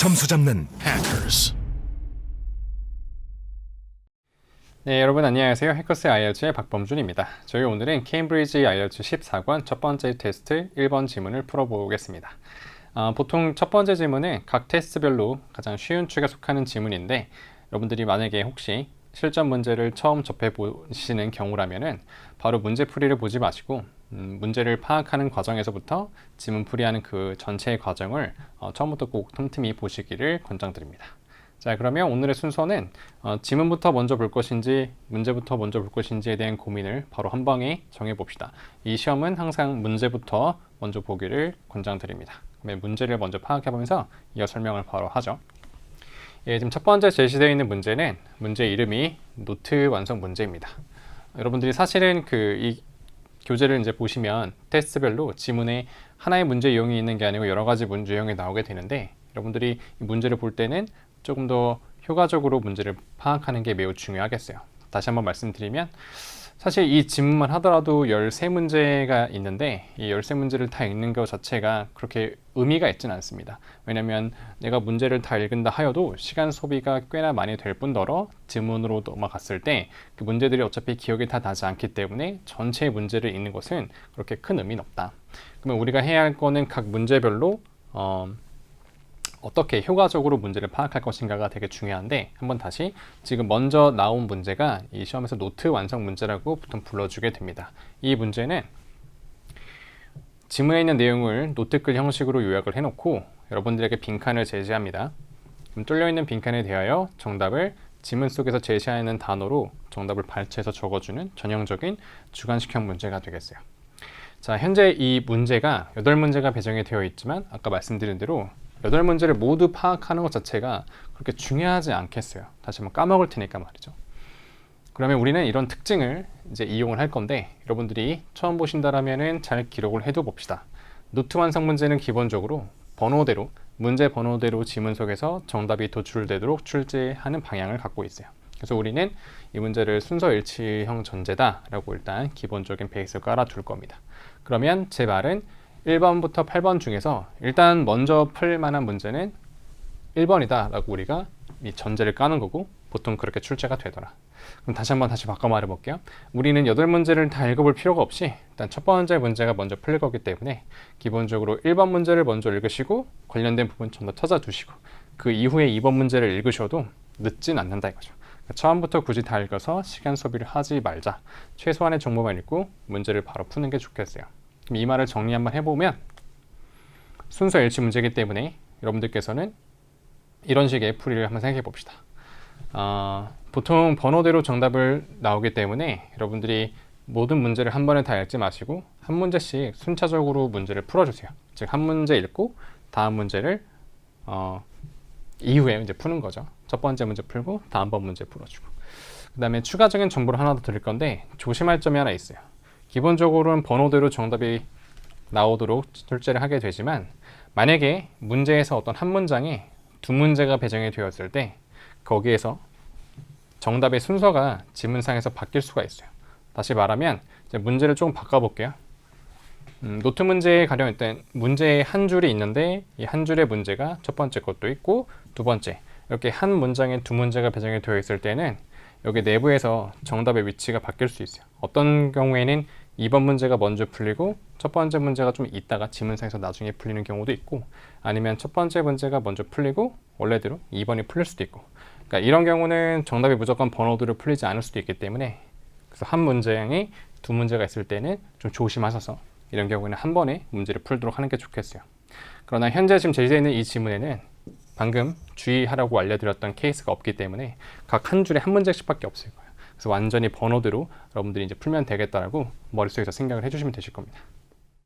점수 잡는 hackers. 네, 여러분 안녕하세요. 해커스 IELTS의 박범준입니다. 저희 오늘은 케임브리지 IELTS 14권 첫 번째 테스트 1번 지문을 풀어보겠습니다. 아, 보통 첫 번째 지문은 각 테스트별로 가장 쉬운 축에 속하는 지문인데 여러분들이 만약에 혹시 실전 문제를 처음 접해 보시는 경우라면은 바로 문제 풀이를 보지 마시고 음, 문제를 파악하는 과정에서부터 지문 풀이하는 그 전체의 과정을 어, 처음부터 꼭 틈틈이 보시기를 권장드립니다. 자, 그러면 오늘의 순서는 어, 지문부터 먼저 볼 것인지 문제부터 먼저 볼 것인지에 대한 고민을 바로 한 방에 정해 봅시다. 이 시험은 항상 문제부터 먼저 보기를 권장드립니다. 그러면 문제를 먼저 파악해 보면서 이어 설명을 바로 하죠. 예, 지금 첫 번째 제시되어 있는 문제는 문제 이름이 노트 완성 문제입니다. 여러분들이 사실은 그 이 교재를 이제 보시면 테스트별로 지문에 하나의 문제 유형이 있는 게 아니고 여러 가지 문제 유형이 나오게 되는데 여러분들이 이 문제를 볼 때는 조금 더 효과적으로 문제를 파악하는 게 매우 중요하겠어요. 다시 한번 말씀드리면 사실 이 지문만 하더라도 13문제가 있는데 이 13문제를 다 읽는 것 자체가 그렇게 의미가 있지는 않습니다. 왜냐면 내가 문제를 다 읽은다 하여도 시간 소비가 꽤나 많이 될 뿐더러 지문으로 넘어갔을 때 그 문제들이 어차피 기억이 다 나지 않기 때문에 전체 문제를 읽는 것은 그렇게 큰 의미는 없다. 그러면 우리가 해야 할 거는 각 문제별로 어, 어떻게 효과적으로 문제를 파악할 것인가가 되게 중요한데 한번 다시 지금 먼저 나온 문제가 이 시험에서 노트 완성 문제라고 보통 불러주게 됩니다. 이 문제는 지문에 있는 내용을 노트글 형식으로 요약을 해놓고 여러분들에게 빈칸을 제시합니다. 그럼 뚫려 있는 빈칸에 대하여 정답을 지문 속에서 제시하는 단어로 정답을 발췌해서 적어주는 전형적인 주관식형 문제가 되겠어요. 자, 현재 이 문제가 8문제가 배정이 되어 있지만 아까 말씀드린 대로 여덟 문제를 모두 파악하는 것 자체가 그렇게 중요하지 않겠어요. 다시 한번 까먹을 테니까 말이죠. 그러면 우리는 이런 특징을 이제 이용을 할 건데 여러분들이 처음 보신다라면은 잘 기록을 해둬 봅시다. 노트 완성 문제는 기본적으로 번호대로 문제 번호대로 지문 속에서 정답이 도출되도록 출제하는 방향을 갖고 있어요. 그래서 우리는 이 문제를 순서 일치형 전제다라고 일단 기본적인 베이스를 깔아둘 겁니다. 그러면 제 말은 1번부터 8번 중에서 일단 먼저 풀 만한 문제는 1번이다 라고 우리가 이 전제를 까는 거고 보통 그렇게 출제가 되더라. 그럼 다시 한번 다시 바꿔 말해 볼게요. 우리는 8문제를 다 읽어볼 필요가 없이 일단 첫 번째 문제가 먼저 풀릴 거기 때문에 기본적으로 1번 문제를 먼저 읽으시고 관련된 부분 좀 더 찾아두시고 그 이후에 2번 문제를 읽으셔도 늦진 않는다 이거죠. 그러니까 처음부터 굳이 다 읽어서 시간 소비를 하지 말자. 최소한의 정보만 읽고 문제를 바로 푸는 게 좋겠어요. 이 말을 정리 한번 해보면 순서 일치 문제이기 때문에 여러분들께서는 이런 식의 풀이를 한번 생각해 봅시다. 어, 보통 번호대로 정답을 나오기 때문에 여러분들이 모든 문제를 한 번에 다 읽지 마시고 한 문제씩 순차적으로 문제를 풀어주세요. 즉 한 문제 읽고 다음 문제를 어, 이후에 이제 푸는 거죠. 첫 번째 문제 풀고 다음 번 문제 풀어주고 그 다음에 추가적인 정보를 하나 더 드릴 건데 조심할 점이 하나 있어요. 기본적으로는 번호대로 정답이 나오도록 출제를 하게 되지만 만약에 문제에서 어떤 한 문장에 두 문제가 배정이 되었을 때 거기에서 정답의 순서가 지문상에서 바뀔 수가 있어요. 다시 말하면 문제를 조금 바꿔볼게요. 음, 노트 문제에 가령 일단 문제에 한 줄이 있는데 이 한 줄의 문제가 첫 번째 것도 있고 두 번째 이렇게 한 문장에 두 문제가 배정이 되어 있을 때는 여기 내부에서 정답의 위치가 바뀔 수 있어요. 어떤 경우에는 2번 문제가 먼저 풀리고 첫 번째 문제가 좀 있다가 지문상에서 나중에 풀리는 경우도 있고 아니면 첫 번째 문제가 먼저 풀리고 원래대로 2번이 풀릴 수도 있고 그러니까 이런 경우는 정답이 무조건 번호대로 풀리지 않을 수도 있기 때문에 그래서 한 문장에 두 문제가 있을 때는 좀 조심하셔서 이런 경우에는 한 번에 문제를 풀도록 하는 게 좋겠어요. 그러나 현재 지금 제시되어 있는 이 지문에는 방금 주의하라고 알려드렸던 케이스가 없기 때문에 각 한 줄에 한 문제씩밖에 없을 거예요. 그래서 완전히 번호대로 여러분들이 이제 풀면 되겠다라고 머릿속에서 생각을 해주시면 되실 겁니다.